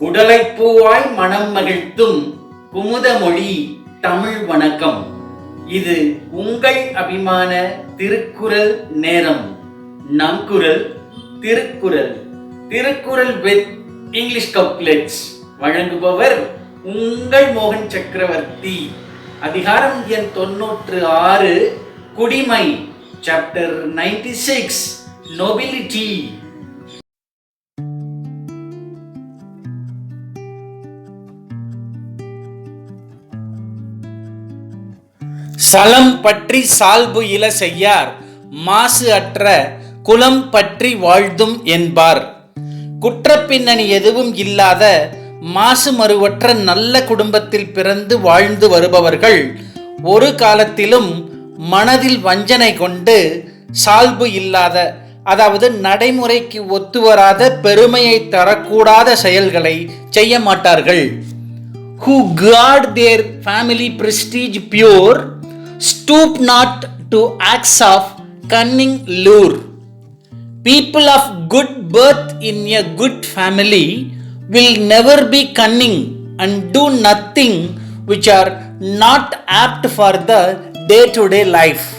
குடலைப்பூவாய் மனம் மகிழ்த்தும் குமுதமொழி தமிழ் வணக்கம். இது உங்கள் அபிமான திருக்குறள் நேரம். நம் குரல் Thirukkural. Thirukkural with English couplets. வழங்குபவர் உங்கள் மோகன் சக்கரவர்த்தி. அதிகாரம் எண் தொன்னூற்று ஆறு குடிமை சாப்டர் நைன்டி சிக்ஸ் நொபிலிட்டி சலம் பற்றி சால்பு இல செய்யார் மாசு அற்ற குலம் பற்றி வாழ்ந்தும் என்பார். குற்றப்பின்னணி எதுவும் இல்லாத மாசு மறுவற்ற நல்ல குடும்பத்தில் பிறந்து வாழ்ந்து வருபவர்கள் ஒரு காலத்திலும் மனதில் வஞ்சனை கொண்டு சால்பு இல்லாத அதாவது நடைமுறைக்கு ஒத்துவராத பெருமையை தரக்கூடாத செயல்களை செய்ய மாட்டார்கள். Who got their family prestige pure stoop not to acts of cunning lure. People of good birth in a good family will never be cunning and do nothing which are not apt for the day to day life.